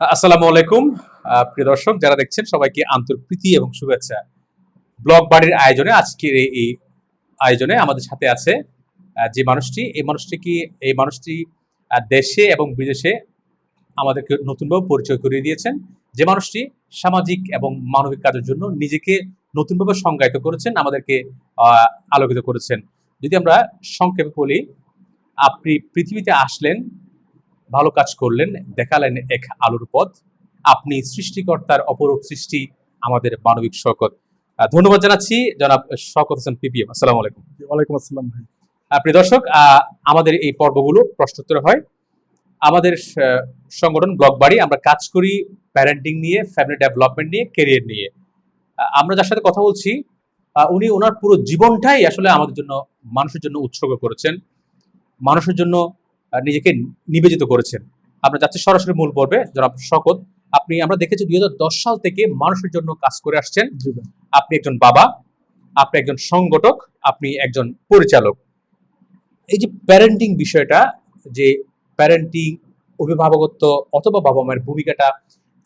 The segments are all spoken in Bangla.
আসসালামু আলাইকুম। প্রিয় দর্শক, যারা দেখছেন, সবাইকে আন্তরিক প্রীতি এবং শুভেচ্ছা। ব্লগ বাড়ির আয়োজনে, আজকের এই- আয়োজনে আমাদের সাথে আছে যে মানুষটি, এই মানুষটি কি, এই মানুষটি দেশে এবং বিদেশে আমাদেরকে নতুনভাবে পরিচয় করিয়ে দিয়েছেন। যে মানুষটি সামাজিক এবং মানবিক কাজের জন্য নিজেকে নতুনভাবে সংজ্ঞায়িত করেছেন, আমাদেরকে আলোকিত করেছেন। যদি আমরা সংক্ষেপে বলি, আপনি পৃথিবীতে আসলেন ভালো কাজ করলেন দেখালেন এক আলোর পথ। আপনি সৃষ্টিকর্তার অপরূপ সৃষ্টি আমাদের মানবিক শকত ধন্যবাদ জানাচ্ছি জনাব শকত হোসেন পিপিএম। আসসালামু আলাইকুম। ওয়ালাইকুম আসসালাম ভাই। প্রিয় দর্শক আমাদের এই পর্বগুলো প্রশ্নোত্তর হয়। আমাদের সংগঠন ব্লক বাড়ি আমরা কাজ করি প্যারেন্টিং নিয়ে ফ্যামিলি ডেভেলপমেন্ট নিয়ে কেরিয়ার নিয়ে। আমরা যার সাথে কথা বলছি উনি ওনার পুরো জীবনটাই আসলে আমাদের জন্য মানুষের জন্য উৎসর্গ করেছেন। মানুষের জন্য নিজেকে নিবেদিত করেছেন। আমরা যাচ্ছি সরাসরি মূল পর্বে। জনাব শকত আপনি আমরা দেখেছি দুই হাজার দশ সাল থেকে মানুষের জন্য কাজ করে আসছেন। আপনি একজন বাবা আপনি একজন সংগঠক আপনি একজন পরিচালক। এই যে প্যারেন্টিং বিষয়টা যে প্যারেন্টিং অভিভাবকত্ব অথবা বাবা মায়ের ভূমিকাটা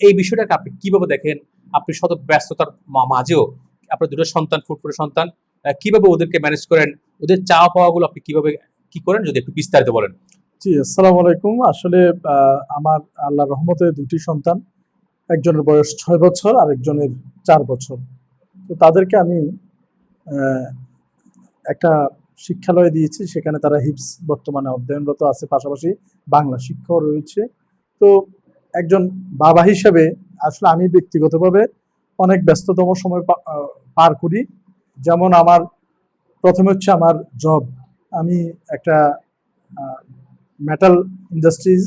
এই বিষয়টাকে আপনি কীভাবে দেখেন? আপনি শত ব্যস্ততার মাঝেও আপনার দুটো সন্তান ফুটফুটে সন্তান কীভাবে ওদেরকে ম্যানেজ করেন? ওদের চাওয়া পাওয়াগুলো আপনি কীভাবে কি করেন? যদি একটু বিস্তারিত বলেন। জি, আসসালামু আলাইকুম। আসলে আমার আল্লাহর রহমতে দুটি সন্তান, একজনের বয়স ছয় বছর আর একজনের চার বছর। তো তাদেরকে আমি একটা শিক্ষালয়ে দিয়েছি, সেখানে তারা হিপস বর্তমানে অধ্যয়নরত আছে, পাশাপাশি বাংলা শিক্ষাও রয়েছে। তো একজন বাবা হিসেবে আসলে আমি ব্যক্তিগতভাবে অনেক ব্যস্ততম সময় পার করি। যেমন আমার, প্রথমে হচ্ছে আমার জব আমি একটা মেটাল ইন্ডাস্ট্রিজ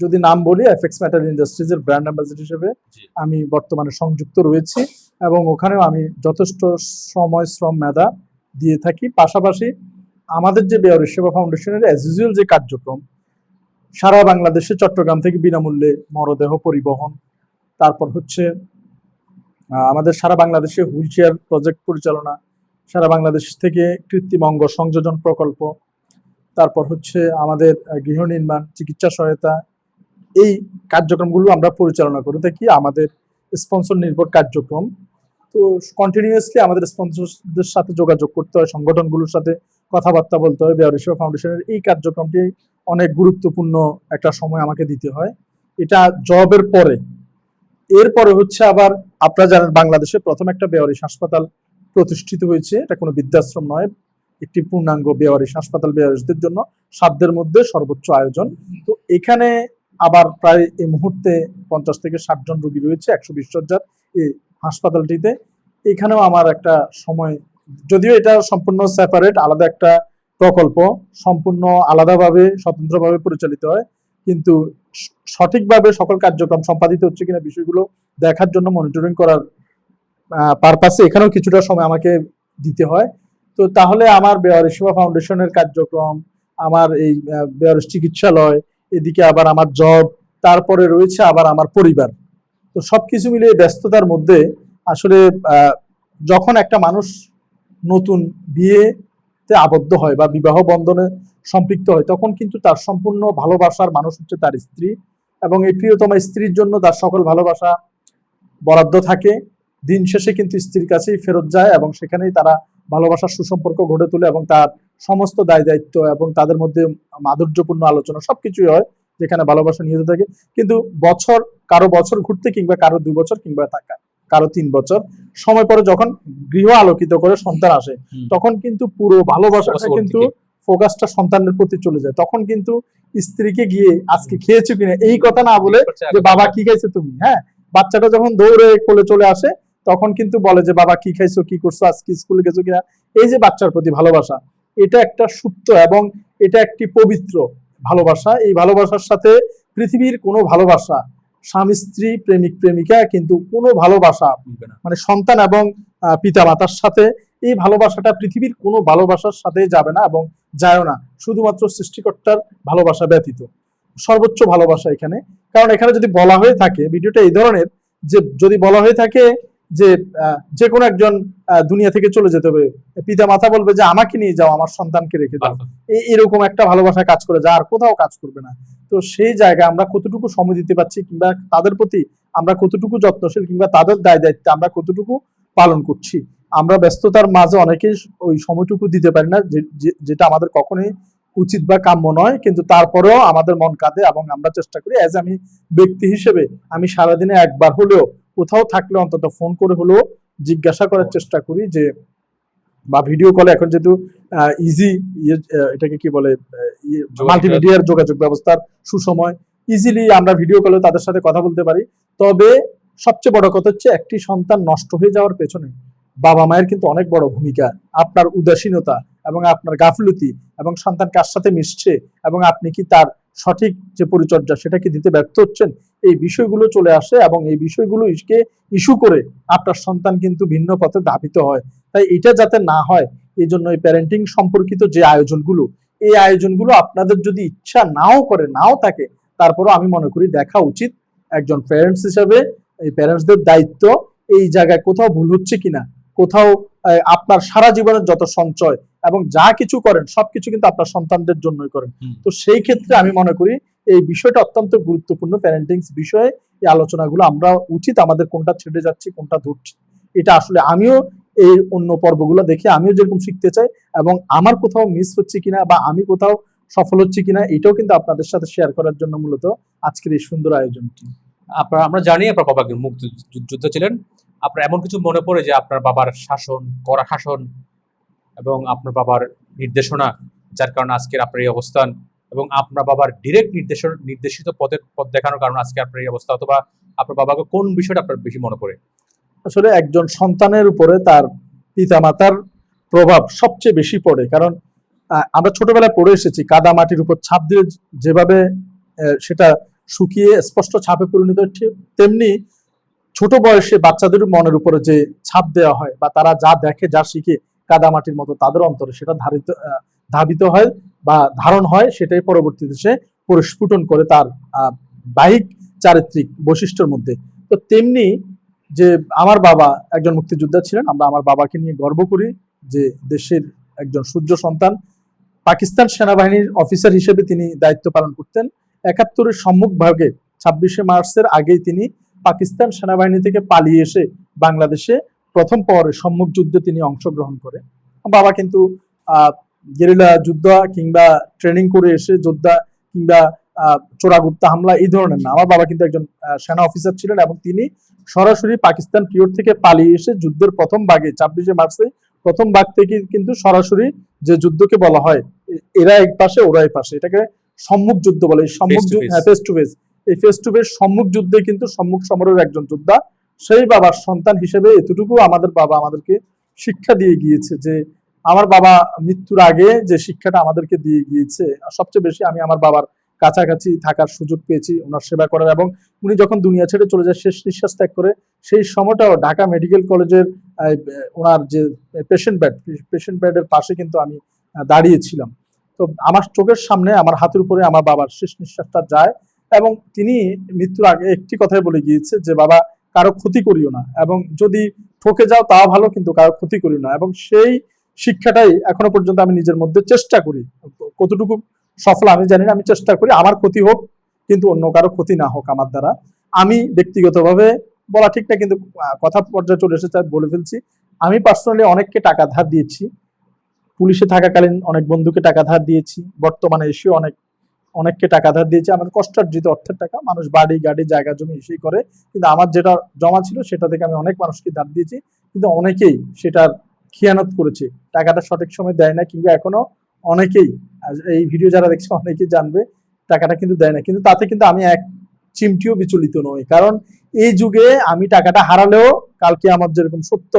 যদি নাম বলি এফএক্স মেটাল ইন্ডাস্ট্রিজের ব্র্যান্ড অ্যাম্বাসিডর হিসেবে আমি বর্তমানে সংযুক্ত রয়েছি এবং ওখানেও আমি যথেষ্ট সময় শ্রম মেধা দিয়ে থাকি। পাশাপাশি আমাদের যে বেয়ারি সেবা ফাউন্ডেশনের অ্যাজ ইউজুয়াল যে কার্যক্রম সারা বাংলাদেশে চট্টগ্রাম থেকে বিনামূল্যে মরদেহ পরিবহন তারপর হচ্ছে আমাদের সারা বাংলাদেশে হুইল চেয়ার প্রজেক্ট পরিচালনা সারা বাংলাদেশ থেকে কৃত্রিম অঙ্গ সংযোজন প্রকল্প তারপর হচ্ছে আমাদের গৃহ নির্মাণ, চিকিৎসা সহায়তা, এই কার্যক্রমগুলো আমরা পরিচালনা করে থাকি, আমাদের স্পন্সর নির্ভর কার্যক্রম। তো কন্টিনিউয়াসলি আমাদের স্পন্সরদের সাথে যোগাযোগ করতে হয়, সংগঠনগুলোর সাথে কথাবার্তা বলতে হয় বেয়ারি সেবা ফাউন্ডেশনের এই কার্যক্রমটি অনেক গুরুত্বপূর্ণ একটা সময় আমাকে দিতে হয়। এটা জবের পরে, এরপরে হচ্ছে আবার আপনারা জানেন বাংলাদেশে প্রথম একটা বেয়ারিশ হাসপাতাল প্রতিষ্ঠিত হয়েছে, এটা কোনো বৃদ্ধাশ্রম নয় একটি পূর্ণাঙ্গ বেয়ারিশ হাসপাতাল বেয়ারিশদের জন্য সাধ্যের মধ্যে সর্বোচ্চ আয়োজন। তো এখানে আবার প্রায় এই মুহূর্তে পঞ্চাশ থেকে ষাট জন রোগী রয়েছে, একশো বিশ এই হাসপাতালটিতে। এখানেও আমার একটা সময়, যদিও এটা সম্পূর্ণ সেপারেট আলাদা একটা প্রকল্প, সম্পূর্ণ আলাদাভাবে, স্বতন্ত্রভাবে পরিচালিত হয়, কিন্তু সঠিকভাবে সকল কার্যক্রম সম্পাদিত হচ্ছে কিনা বিষয়গুলো দেখার জন্য মনিটরিং করার পারপাসে এখানেও কিছুটা সময় আমাকে দিতে হয়। তো তাহলে আমার বেয়ারি সেবা ফাউন্ডেশনের কার্যক্রম আমার এই আহ, বেয়ারিশ চিকিৎসালয় এদিকে আবার আমার জব তারপরে রয়েছে আবার আমার পরিবার। তো সব কিছু মিলিয়ে ব্যস্ততার মধ্যে আসলে যখন একটা মানুষ নতুন বিয়েতে আবদ্ধ হয় বা বিবাহ বন্ধনে সম্পৃক্ত হয় তখন কিন্তু তার সম্পূর্ণ ভালোবাসার মানুষ হচ্ছে তার স্ত্রী এবং এই প্রিয়তমা স্ত্রীর জন্য তার সকল ভালোবাসা বরাদ্দ থাকে। দিন শেষে কিন্তু স্ত্রীর কাছেই ফেরত যায় এবং সেখানেই তারা ভালোবাসার সুসম্পর্ক গড়ে তোলে এবং তার সমস্ত দায় দায়িত্ব এবং তাদের মধ্যে মাধুর্যপূর্ণ আলোচনা সবকিছুই হয় যেখানে ভালোবাসা নিহিত থাকে। কিন্তু বছর কারও বছর ঘুরতে কিংবা কারও দুই বছর কিংবা তা- কারও তিন বছর সময় পরে যখন গৃহ আলোকিত করে সন্তান আসে তখন কিন্তু পুরো ভালোবাসাটা কিন্তু। ফোকাসটা সন্তানের প্রতি চলে যায়। তখন কিন্তু স্ত্রীকে গিয়ে আজকে খেয়েছো কিনা এই কথা না বলে যে বাবা কি খাইছো তুমি? হ্যাঁ? বাচ্চাটা যখন দৌড়ে কোলে চলে আসে তখন কিন্তু বলে যে বাবা কি খাইছো? কি করছ? আজকে স্কুলে গেছো কিনা? এই যে বাচ্চার প্রতি ভালোবাসা এটা একটা সুপ্ত এবং এটা একটি পবিত্র ভালোবাসা। এই ভালোবাসার সাথে পৃথিবীর কোনো ভালোবাসা স্বামী স্ত্রী প্রেমিক প্রেমিকা কিন্তু কোনো ভালোবাসা। মানে সন্তান এবং পিতা মাতার সাথে এই ভালোবাসাটা পৃথিবীর কোনো ভালোবাসার সাথে যাবে না এবং যায়ও না। শুধুমাত্র সৃষ্টিকর্তার ভালোবাসা ব্যতীত। সর্বোচ্চ ভালোবাসা এখানে। কারণ এখানে যদি বলা হয়ে থাকে ভিডিওটা এই ধরনের যে যদি বলা হয়ে থাকে যে যে কোনো একজন দুনিয়া থেকে চলে যেতে হবে। পিতা মাতা বলবে যে আমাকে নিয়ে যাও আমার সন্তানকে রেখে দাও। এ- এরকম একটা ভালোবাসা কাজ করে যা আর কোথাও কাজ করবে না। তো সেই জায়গায় আমরা কতটুকু সময় দিতে পারছি কিংবা তাদের প্রতি আমরা কতটুকু যত্নশীল কিংবা তাদের দায় দায়িত্ব আমরা কতটুকু পালন করছি আমরা ব্যস্ততার মাঝে অনেকে ওই সময়টুকু দিতে পারি না যেটা আমাদের কখনোই উচিত বা কাম্য নয়। কিন্তু তারপরেও আমাদের মন কাঁদে এবং আমরা চেষ্টা করি অ্যাজ আমি ব্যক্তি হিসেবে আমি সারাদিনে একবার হলেও কোথাও থাকলে অন্তত ফোন করে হলেও জিজ্ঞাসা করার চেষ্টা করি যে বা ভিডিও কলে এখন যেহেতু ইজি এটাকে কি বলে মাল্টিমিডিয়ার যোগাযোগ ব্যবস্থার সুসময় ইজিলি আমরা ভিডিও কলে তাদের সাথে কথা বলতে পারি। তবে সবচেয়ে বড় কথা হচ্ছে একটি সন্তান নষ্ট হয়ে যাওয়ার পেছনে বাবা মায়ের কিন্তু অনেক বড় ভূমিকা। আপনার উদাসীনতা এবং আপনার গাফলতি এবং সন্তান কার সাথে মিশছে এবং আপনি কি তার সঠিক যে পরিচর্যা সেটা কি দিতে ব্যর্থ হচ্ছেন? এই বিষয়গুলো চলে আসে এবং এই বিষয়গুলো ইসকে ইস্যু করে আপনার সন্তান কিন্তু ভিন্ন পথে ধাবিত হয়। তাই এটা যাতে না হয়, এই জন্য এই প্যারেন্টিং সম্পর্কিত যে আয়োজনগুলো, এই আয়োজনগুলো আপনাদের যদি ইচ্ছা নাও করে, নাও থাকে, তারপরও আমি মনে করি দেখা উচিত একজন প্যারেন্টস হিসাবে, এই প্যারেন্টসদের দায়িত্ব এই জায়গায় কোথাও ভুল হচ্ছে কিনা, কোথাও আপনার সারা জীবনের যত সঞ্চয় এবং যা কিছু করেন সবকিছু কিন্তু আপনার সন্তানদের জন্যই করেন। তো সেই ক্ষেত্রে আমি মনে করি এই বিষয়টা অত্যন্ত গুরুত্বপূর্ণ। প্যারেন্টিং বিষয়ে এই আলোচনাগুলো আমরা উচিত আমাদের কোনটা ছেড়ে যাচ্ছি কোনটা ধরছি। এটা আসলে আমিও এই অন্য পর্বগুলো দেখে আমিও যেরকম শিখতে চাই এবং আমার কোথাও মিস হচ্ছে কিনা বা আমি কোথাও সফল হচ্ছে কিনা এটাও কিন্তু আপনাদের সাথে শেয়ার করার জন্য মূলত আজকের এই সুন্দর আয়োজনটি। আপনার আমরা জানি আপনার বাবা একজন মুক্তিযুদ্ধ ছিলেন। আপনার এমন কিছু মনে পড়ে যে আপনার বাবার শাসন কড়া শাসন এবং আপনার বাবার নির্দেশনা, যার কারণে আজকের আপনার এই অবস্থান এবং আপনার বাবার ডিরেক্ট নির্দেশন, নির্দেশিত পথের পথ দেখানোর কারণে আজকে আপনার এই অবস্থা অথবা আপনার বাবাকে কোন বিষয়টা আপনার বেশি মনে পড়ে? আসলে একজন সন্তানের উপরে তার পিতামাতার প্রভাব সবচেয়ে বেশি পড়ে। কারণ আমরা ছোটবেলায় পড়ে এসেছি, কাদা মাটির উপর ছাপ দিয়ে যেভাবে সেটা শুকিয়ে স্পষ্ট ছাপে পরিণত হচ্ছে, তেমনি ছোট বয়সে বাচ্চাদের মনের উপরে যে ছাপ দেওয়া হয় বা তারা যা দেখে, যা শিখে কাদা মাটির মতো তাদের অন্তরে সেটা ধারিত ধাবিত হয় বা ধারণ হয়, সেটাই পরবর্তীতে সে পরিস্ফুটন করে তার বাহিক চারিত্রিক বৈশিষ্ট্যের মধ্যে। তো তেমনি যে আমার বাবা একজন মুক্তিযোদ্ধা ছিলেন, আমরা আমার বাবাকে নিয়ে গর্ব করি যে দেশের একজন সূর্য সন্তান। পাকিস্তান সেনাবাহিনীর অফিসার হিসেবে তিনি দায়িত্ব পালন করতেন। একাত্তরের সম্মুখ ভাগে ছাব্বিশে মার্চের আগেই তিনি পাকিস্তান সেনাবাহিনী থেকে পালিয়ে এসে বাংলাদেশে প্রথম পরে সম্মুখ যুদ্ধে তিনি অংশগ্রহণ করে। বাবা কিন্তু গেরিলা যুদ্ধ কিংবা ট্রেনিং করে এসে যোদ্ধা কিংবা চোরাগুপ্তা হামলা এই ধরনের না। আমার বাবা কিন্তু একজন সেনা অফিসার ছিলেন এবং তিনি সরাসরি পাকিস্তান পিরিয়ড থেকে পালিয়ে এসে যুদ্ধের প্রথম ভাগে ছাব্বিশে মার্চে প্রথম ভাগ থেকে কিন্তু সরাসরি যে যুদ্ধকে বলা হয় এরা এক পাশে ওরা এক পাশে। এটাকে সম্মুখ যুদ্ধ বলে। এই সম্মুখ ফেস টু ফেস এই ফেস টু ফেস সম্মুখ যুদ্ধে কিন্তু সম্মুখ সমরের একজন যোদ্ধা সেই বাবার সন্তান হিসেবে এতটুকু আমাদের বাবা আমাদেরকে শিক্ষা দিয়ে গিয়েছে যে আমার বাবা মৃত্যুর আগে যে শিক্ষাটা আমাদেরকে দিয়ে গিয়েছে সবচেয়ে বেশি আমি আমার বাবার কাছাকাছি থাকার সুযোগ পেয়েছি ওনার সেবা করার এবং উনি যখন দুনিয়া ছেড়ে চলে যায় শেষ নিঃশ্বাস ত্যাগ করে, সেই সময়টাও ঢাকা মেডিকেল কলেজের ওনার যে পেশেন্ট ব্যাড পেশেন্ট বেডের পাশে কিন্তু আমি দাঁড়িয়েছিলাম। তো আমার চোখের সামনে, আমার হাতের উপরে আমার বাবার শেষ নিঃশ্বাসটা যায় এবং তিনি মৃত্যুর আগে একটি কথাই বলে গিয়েছে যে, বাবা কারও ক্ষতি করিও না। এবং যদি ঠকে যাও তা ভালো, কিন্তু কারও ক্ষতি করিও না। এবং সেই শিক্ষাটাই এখনও পর্যন্ত আমি নিজের মধ্যে চেষ্টা করি। কতটুকু সফল আমি জানি না, আমি চেষ্টা করি। আমার ক্ষতি হোক, কিন্তু অন্য কারও ক্ষতি না হোক আমার দ্বারা। আমি ব্যক্তিগতভাবে বলা ঠিক না, কিন্তু কথা পর্যায়ে চলে এসেছে বলে ফেলছি। আমি পার্সোনালি অনেককে টাকা ধার দিয়েছি। পুলিশে থাকাকালীন অনেক বন্ধুকে টাকা ধার দিয়েছি। বর্তমানে এসেও অনেক অনেককে টাকা ধার দিয়েছি আমার কষ্টার্জিত অর্থের টাকা, মানুষ বাড়ি, গাড়ি, জায়গা, জমি এসেই করে। কিন্তু আমার যেটা জমা ছিল সেটা থেকে আমি অনেক মানুষকে ধার দিয়েছি, কিন্তু অনেকেই সেটার খিয়ানত করেছে। টাকাটা সঠিক সময় দেয় না কিংবা এখনও অনেকেই এই ভিডিও যারা দেখছে অনেকেই জানবে, টাকাটা কিন্তু দেয় না। কিন্তু তাতে কিন্তু আমি এক চিমটিও বিচলিত নই। কারণ এই যুগে আমি টাকাটা হারালেও কালকে আমার যেরকম সত্য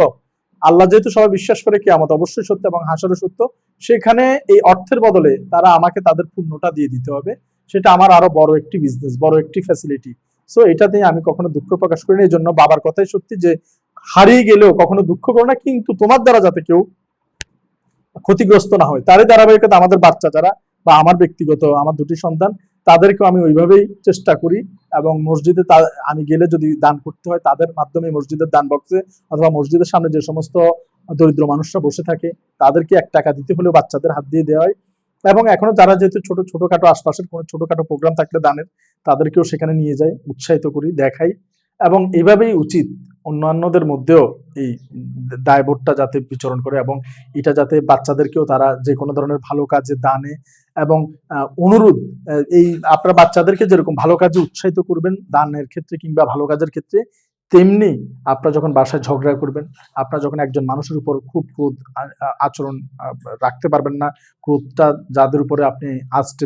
আল্লাহ যেহেতু সবাই বিশ্বাস করে কি আমার অবশ্যই সত্য এবং হাসারও সত্য, সেখানে এই অর্থের বদলে তারা আমাকে তাদের পূর্ণটা দিয়ে দিতে হবে। সেটা আমার আরও বড় একটি বিজনেস বড় একটি ফ্যাসিলিটি সো এটাতে আমি কখনো দুঃখ প্রকাশ করিনি। এই জন্য বাবার কথাই সত্যি যে, হারিয়ে গেলেও কখনো দুঃখ করো না, কিন্তু তোমার দ্বারা যাতে কেউ ক্ষতিগ্রস্ত না হয়, তারই ধারাবাহিকতা আমাদের বাচ্চা যারা বা আমার ব্যক্তিগত, আমার দুটি সন্তান তাদেরকেও আমি ওইভাবেই চেষ্টা করি এবং মসজিদে আমি গেলে যদি দান করতে হয়, তাদের মাধ্যমে মসজিদের দান বক্সে অথবা মসজিদের সামনে যে সমস্ত দরিদ্র মানুষরা বসে থাকে, তাদেরকে এক টাকা দিতে হলেও বাচ্চাদের হাত দিয়ে দেওয়া হয়। এবং এখনও যারা যেহেতু ছোট, ছোটখাটো আশপাশের কোনো ছোটখাটো প্রোগ্রাম থাকলে দানের, তাদেরকেও সেখানে নিয়ে যাই, উৎসাহিত করি, দেখাই। এবং এভাবেই উচিত অন্যান্যদের মধ্যেও এই দায়বোধটা যাতে বিচরণ করে এবং এটা যাতে বাচ্চাদেরকেও তারা যে কোনো ধরনের ভালো কাজে দানে এবং অনুরোধ এই আপনার বাচ্চাদেরকে যেরকম ভালো কাজে উৎসাহিত করবেন দানের ক্ষেত্রে কিংবা ভালো কাজের ক্ষেত্রে, তেমনি আপনারা যখন বাসায় ঝগড়া করবেন, আপনারা যখন একজন মানুষের উপর খুব ক্রোধ আচরণ রাখতে পারবেন না, ক্রোধটা যাদের উপরে আপনি আজটে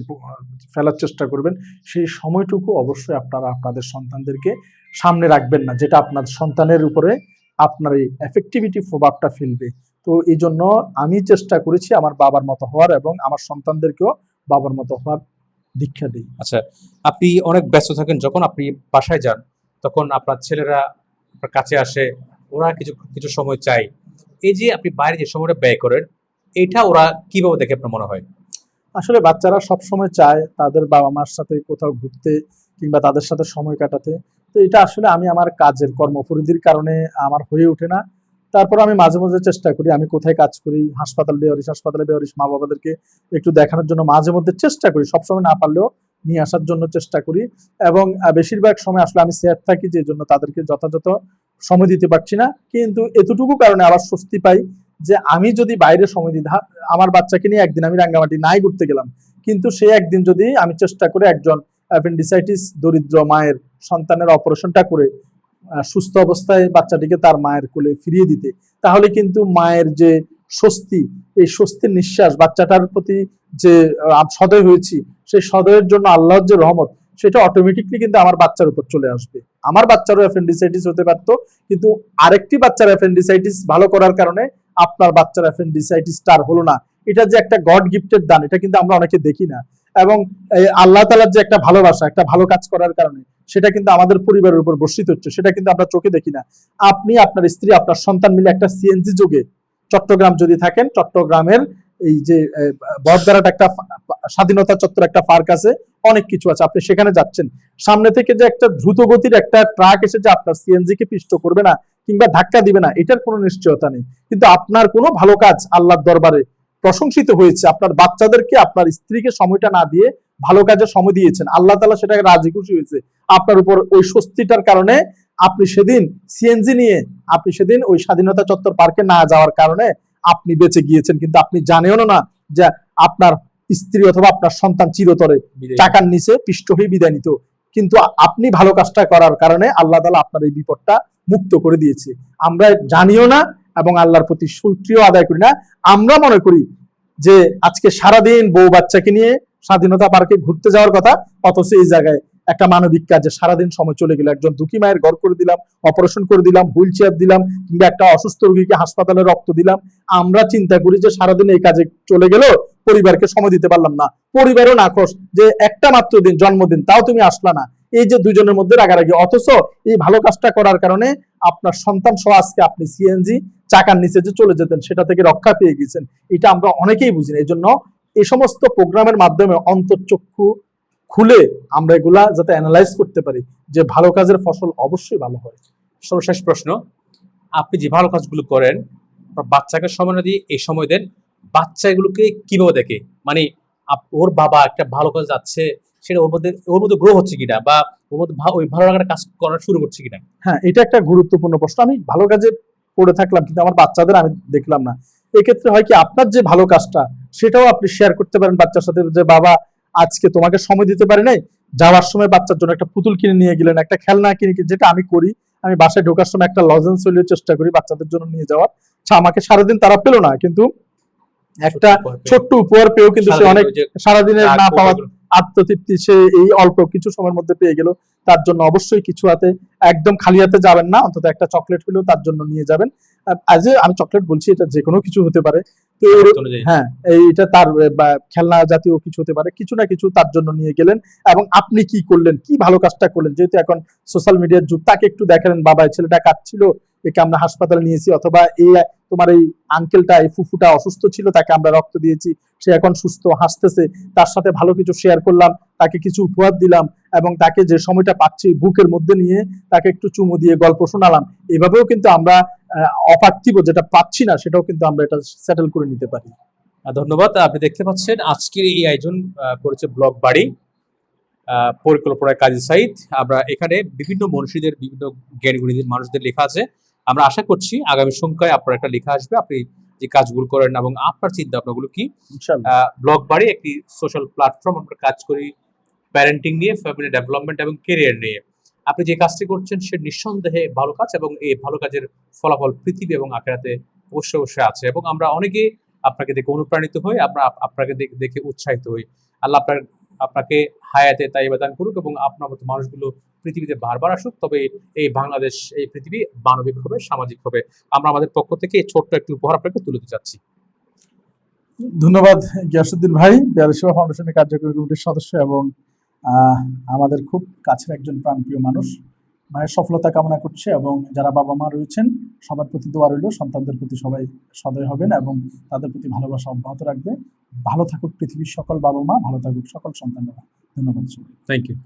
ফেলার চেষ্টা করবেন, সেই সময়টুকু অবশ্যই আপনারা আপনাদের সন্তানদেরকে সামনে রাখবেন না যেটা আপনার সন্তানের উপরে আপনার এই এফেক্টিভিটি প্রভাবটা ফেলবে। তো এই জন্য আমি চেষ্টা করেছি আমার বাবার মতো হওয়ার এবং আমার সন্তানদেরকেও বাবার মতো হওয়ার দীক্ষা দিই। আচ্ছা আপনি অনেক ব্যস্ত থাকেন যখন আপনি বাসায় যান তখন আপনার ছেলেরা আপনার কাছে আসে ওরা কিছু কিছু সময় চাই এই যে আপনি বাইরে যে সময়টা ব্যয় করেন এটা ওরা কীভাবে দেখে আপনার মনে হয়? আসলে বাচ্চারা সব সময় চায় তাদের বাবা মার সাথে কোথাও ঘুরতে কিংবা তাদের সাথে সময় কাটাতে। তো এটা আসলে আমি আমার কাজের কর্মপরিধির কারণে আমার হয়ে ওঠে না। তারপর আমি মাঝে মাঝে চেষ্টা করি, আমি কোথায় কাজ করি, হাসপাতাল বেয়ারিশ হাসপাতালে বেয়ারিশ মা বাবাদেরকে একটু দেখানোর জন্য মাঝে মধ্যে চেষ্টা করি, সবসময় না পারলেও নিয়ে আসার জন্য চেষ্টা করি। এবং বেশিরভাগ সময় আসলে আমি সেফ থাকি, যে জন্য তাদেরকে যথাযথ সময় দিতে পারছি না। কিন্তু এতটুকু কারণে আবার স্বস্তি পাই যে আমি যদি বাইরে সময় দিই আমার বাচ্চাকে নিয়ে একদিন আমি রাঙ্গামাটি নাই ঘুরতে গেলাম। কিন্তু সে একদিন যদি আমি চেষ্টা করে একজন অ্যাপেন্ডিসাইটিস, দরিদ্র মায়ের সন্তানের অপারেশনটা করে সুস্থ অবস্থায় বাচ্চাটিকে তার মায়ের কোলে ফিরিয়ে দিতে, তাহলে কিন্তু মায়ের যে স্বস্তি, এই স্বস্তির নিঃশ্বাস, বাচ্চাটার প্রতি যে সদয় হয়েছি, সেই সদয়ের জন্য আল্লাহর যে রহমত, সেটা অটোমেটিকলি কিন্তু আমার বাচ্চার উপর চলে আসবে। আমার বাচ্চারও অ্যাপেন্ডিসাইটিস হতে পারতো, কিন্তু আরেকটি বাচ্চার অ্যাপেন্ডিসাইটিস ভালো করার কারণে আপনার বাচ্চার অ্যাপেন্ডিসাইটিস তার হলো না। এটা যে একটা গড গিফটের দান, এটা কিন্তু আমরা অনেকে দেখি না। এবং আল্লাহ তালার যে একটা ভালোবাসা, একটা ভালো কাজ করার কারণে, সেটা কিন্তু আমাদের পরিবারের উপর বর্ষিত হচ্ছে, সেটা কিন্তু আমরা চোখে দেখি না। আপনি, আপনার স্ত্রী, আপনার সন্তান মিলে একটা সিএনজি যোগে চট্টগ্রাম যদি থাকেন, চট্টগ্রামের এই যে বটগারাট একটা স্বাধীনতা চত্বর একটা পার্ক আছে, অনেক কিছু আছে, আপনি সেখানে যাচ্ছেন। সামনে থেকে যে একটা দ্রুত গতির একটা ট্রাক এসে যে আপনার সিএনজি কে পিষ্ট করবে না, কিংবা ধাক্কা দিবে না, এটার কোনো নিশ্চয়তা নেই। কিন্তু আপনার কোনো ভালো কাজ আল্লাহর দরবারে প্রশংসিত হয়েছে। আপনার বাচ্চাদেরকে আপনার স্ত্রীকে সময়টা না দিয়ে ভালো কাজে সময় দিয়েছেন। আল্লাহ তালা সেটাকে রাজি খুশি হয়েছে। আপনার উপর ওই স্বস্তিটার কারণে আপনি সেদিন সিএনজি নিয়ে আপনি সেদিন ওই স্বাধীনতা চত্বর পার্কে না যাওয়ার কারণে আপনি বেঁচে গিয়েছেন। কিন্তু আপনি জানেও না যে আপনার স্ত্রী অথবা আপনার সন্তান চিরতরে টাকার নিচে পিষ্ট হয়ে বিদায় নিত। কিন্তু আপনি ভালো কাজটা করার কারণে আল্লাহ তালা আপনার এই বিপদটা মুক্ত করে দিয়েছে। আমরা জানিও না এবং আল্লাহর প্রতি সুক্রিয় আদায় করি না। আমরা মনে করি যে আজকে সারাদিন বউ বাচ্চাকে নিয়ে স্বাধীনতা পার্কে ঘুরতে যাওয়ার কথা, অথচ এই জায়গায় একটা মানবিক কাজে সারাদিন সময় চলে গেল। একজন দুঃখী মায়ের ঘর করে দিলাম, অপারেশন করে দিলাম, হুইল চেয়ার দিলাম, কিংবা একটা অসুস্থ রোগীকে হাসপাতালে রক্ত দিলাম। আমরা চিন্তা করি যে সারাদিন এই কাজে চলে গেল, পরিবারকে সময় দিতে পারলাম না। পরিবারও নাখোশ যে একটা মাত্র দিন, জন্মদিন, তাও তুমি আসলা না। এই যে দুজনের মধ্যে রাগারাগি, অথচ এই ভালো কাজটা করার কারণে আপনার সন্তান সহ আজকে আপনি সিএনজি চাকার নিচে যে চলে যেতেন, সেটা থেকে রক্ষা পেয়ে গেছেন। এটা আমরা অনেকেই বুঝি না। এই জন্য এই সমস্ত প্রোগ্রামের মাধ্যমে অন্তর্চক্ষু খুলে আমরা এগুলা যাতে অ্যানালাইজ করতে পারি যে ভালো কাজের ফসল অবশ্যই ভালো হয়। সর্বশেষ প্রশ্ন, আপনি যে ভালো কাজগুলো করেন বাচ্চাকে সময় দিয়ে এই সময় দেন, বাচ্চা এগুলোকে কীভাবে দেখে? মানে ওর বাবা একটা ভালো কাজ যাচ্ছে সেটা ওর মধ্যে ওর মধ্যে গ্রো হচ্ছে কিনা বা ওর মধ্যে ওই ভালো কাজ করা শুরু করছে কিনা? হ্যাঁ এটা একটা গুরুত্বপূর্ণ প্রশ্ন। আমি ভালো কাজে পড়ে থাকলাম কিন্তু আমার বাচ্চাদের আমি দেখলাম না। এক্ষেত্রে হয় কি আপনার যে ভালো কাজটা সেটাও আপনি শেয়ার করতে পারেন বাচ্চার সাথে যে বাবা আজকে তোমাকে সময় দিতে পারি নাই। যাওয়ার সময় বাচ্চার জন্য একটা পুতুল কিনে নিয়ে গেলেন একটা খেলনা কিনে যেটা আমি করি। আমি বাসায় ঢোকার সময় একটা লজেন্স হলেও চেষ্টা করি বাচ্চাদের জন্য নিয়ে যাওয়ার। আমাকে সারাদিন তারা পেল না কিন্তু একটা ছোট্ট উপহার পেয়েও কিন্তু সে অনেক সারাদিনের না পাওয়া আত্মতৃপ্তি সে এই অল্প কিছু সময়ের মধ্যে পেয়ে গেল। তার জন্য অবশ্যই কিছু হাতে একদম খালি হাতে যাবেন না অন্তত একটা চকলেট হলেও তার জন্য নিয়ে যাবেন। আজ আমি চকলেট বলছি এটা যে কোনো কিছু হতে পারে। তো। হ্যাঁ এইটা তার খেলনা জাতীয় কিছু হতে পারে। কিছু না কিছু তার জন্য নিয়ে গেলেন। এবং আপনি কি করলেন? কি ভালো কাজটা করলেন? যেহেতু এখন সোশ্যাল মিডিয়ার যুগ তাকে একটু দেখালেন বাবা ছেলেটা কাঁদছিল একে আমরা হাসপাতালে নিয়েছি অথবা এই তোমার এই আঙ্কেলটা এই ফুফুটা অসুস্থ ছিল, তাকে আমরা রক্ত দিয়েছি। সে এখন সুস্থ, হাসতেছে। তার সাথে ভালো কিছু শেয়ার করলাম, তাকে কিছু উপহার দিলাম এবং তাকে যে সময়টা পাচ্ছি বুকের মধ্যে নিয়ে তাকে একটু চুমু দিয়ে গল্প শোনালাম। এভাবেও কিন্তু আমরা অপার্থিব যেটা পাচ্ছি না, সেটাও কিন্তু আমরা এটা সেটেল করে নিতে পারি। ধন্যবাদ। আপনি দেখতে পাচ্ছেন, আজকের এই আয়োজন করেছে ব্লক বাড়ি পরিকল্পনায় কাজী সাইদ। আমরা এখানে বিভিন্ন মনীষীদের, বিভিন্ন জ্ঞানীগুণীদের, মানুষদের লেখা আছে। আমরা আশা করছি আগামী সংখ্যায় আপনার একটা লেখা আসবে। আপনি যে কাজগুলো করেন এবং আপনার চিন্তা ভাবনাগুলো কি ব্লগ বাড়ি একটি সোশ্যাল প্ল্যাটফর্ম আমরা কাজ করি প্যারেন্টিং নিয়ে ফ্যামিলি ডেভেলপমেন্ট এবং কেরিয়ার নিয়ে। আপনি যে কাজটি করছেন সে নিঃসন্দেহে ভালো কাজ এবং এই ভালো কাজের ফলাফল পৃথিবী এবং আখেরাতে অবশ্যই অবশ্যই আছে এবং আমরা অনেকে আপনাকে দেখে অনুপ্রাণিত হই আমরা আপনাকে দেখে- উৎসাহিত হই। আল্লাহ আপনার আপনাকে হায়াতে তাই দান করুক এবং আপনার মতো মানুষগুলো পৃথিবীতে বারবার আসুক তবে এই বাংলাদেশ এই পৃথিবী মানবিক হবে সামাজিক হবে। আমরা আমাদের পক্ষ থেকে এই ছোট্ট একটি উপহার আপনাকে তুলে দিতে চাচ্ছি। ধন্যবাদ গিয়াসুদ্দিন ভাই বিহার সেবা ফাউন্ডেশনের কার্যকরী কমিটির সদস্য এবং আমাদের খুব কাছের একজন প্রাণপ্রিয় মানুষ। মায়ের সফলতা কামনা করছে এবং যারা বাবা মা রয়েছেন সবার প্রতি দোয়া রইল সন্তানদের প্রতি সবাই সদয় হবেন এবং তাদের প্রতি ভালোবাসা অব্যাহত রাখবে। ভালো থাকুক পৃথিবীর সকল বাবা মা ভালো থাকুক সকল সন্তানরা ধন্যবাদ। Thank you